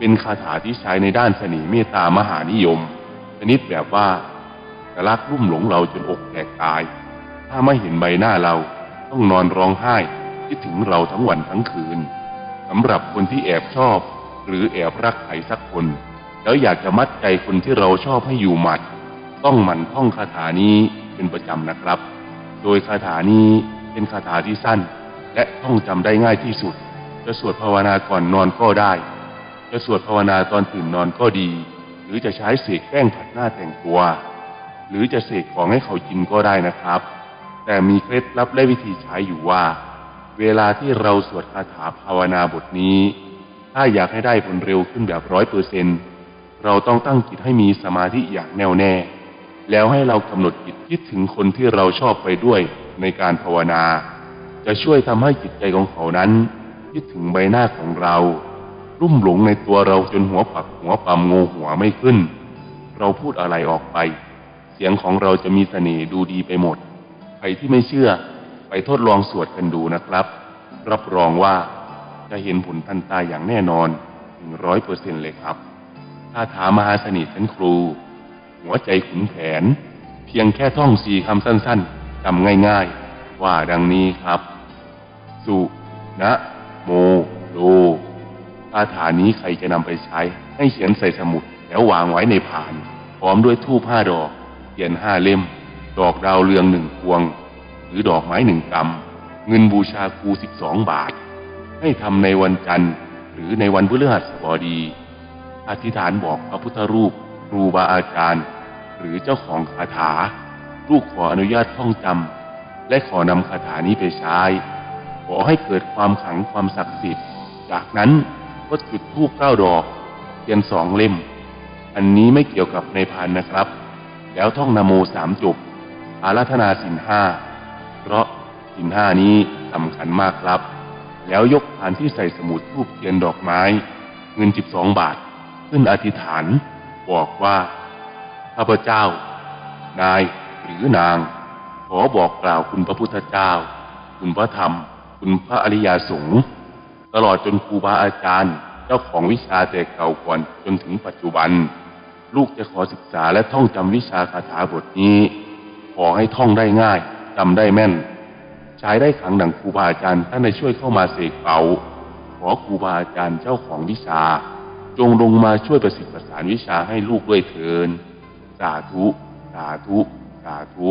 เป็นคาถาที่ใช้ในด้านเสน่ห์เมตตามหานิยม ชนิดแบบว่าจะรักรุ่มหลงเราจนอกแตกตาย ถ้าไม่เห็นใบหน้าเราต้องนอนร้องไห้คิดถึงเราทั้งวันทั้งคืนสำหรับคนที่แอบชอบ หรือแอบรักใครสักคน แล้วอยากจะมัดใจคนที่เราชอบให้อยู่หมัด ต้องหมั่นท่องคาถานี้เป็นประจำนะครับ โดยคาถานี้เป็นคาถาที่สั้น และท่องจำได้ง่ายที่สุด จะสวดภาวนาก่อนนอนก็ได้ จะสวดภาวนาตอนตื่นนอนก็ดี หรือจะใช้เสกแป้งผัดหน้าแต่งตัว หรือจะเสกของให้เขากินก็ได้นะครับ แต่มีเคล็ดลับและวิธีใช้อยู่ว่า เวลาที่เราสวดคาถาภาวนาบทนี้ ถ้าอยากให้ได้ผลเร็วขึ้นแบบร้อยเปอร์เซนเราต้องตั้งจิตให้มีสมาธิอย่างแน่วแน่ แล้วให้เรากำหนดจิตคิดถึงคนที่เราชอบไปด้วยในการภาวนา จะช่วยทำให้จิตใจของเขานั้น คิดถึงใบหน้าของเรา รุ่มหลงในตัวเราจนหัวปักหัวปั๊มงูหัวไม่ขึ้น เราพูดอะไรออกไป เสียงของเราจะมีเสน่ห์ดูดีไปหมด ใครที่ไม่เชื่อ ไปทดลองสวดกันดูนะครับ รับรองว่าจะเห็นผลทันตาอย่างแน่นอนถึงร้อยเปอร์เซ็นเลยครับคาถามหาสนิทชั้นครู หัวใจขุนแผน เพียงแค่ท่องสี่คำสั้นๆจำง่ายๆ ว่าดังนี้ครับ สุ นะ โม คาถานี้ใครจะนำไปใช้ ให้เขียนใส่สมุดแล้ววางไว้ในผาน พร้อมด้วยทูปห้าดอกเทียนห้าเล่ม ดอกดาวเรืองหนึ่งพวง หรือดอกไม้หนึ่งกำเงินบูชาครูสิบสองบาท ให้ทำในวันจันทร์ หรือในวันพฤหัสบดี อธิษฐานบอกพระพุทธรูป ครูบาอาจารย์ หรือเจ้าของคาถา ลูกขออนุญาตท่องจำและขอนำคาถานี้ไปใช้ ขอให้เกิดความขลังความศักดิ์สิทธิ์ จากนั้น ก็จุดธูปเก้าดอกเทียนสองเล่ม อันนี้ไม่เกี่ยวกับในพานนะครับ แล้วท่องนโมสามจบ อาราธนาสินห้า เพราะสินห้านี้สำคัญมากครับ แล้วยกพานที่ใส่สมุดทูบเทียนดอกไม้ เงินสิบสองบาท ขึ้นอธิษฐานบอกว่าข้าพเจ้า นายหรือนาง ขอบอกกล่าวคุณพระพุทธเจ้า คุณพระธรรม คุณพระอริยสงฆ์ ตลอดจนครูบาอาจารย์ เจ้าของวิชาแต่เก่าก่อนจนถึงปัจจุบัน ลูกจะขอศึกษาและท่องจำวิชาคาถาบทนี้ ขอให้ท่องได้ง่ายจำได้แม่น ใช้ได้ขังดังครูบาอาจารย์ท่านได้ช่วยเข้ามาเสกเป่าขอครูบาอาจารย์เจ้าของวิชา จงลงมาช่วยประสิทธิ์ประสานวิชาให้ลูกด้วยเถินสาธุ สาธุ สาธุ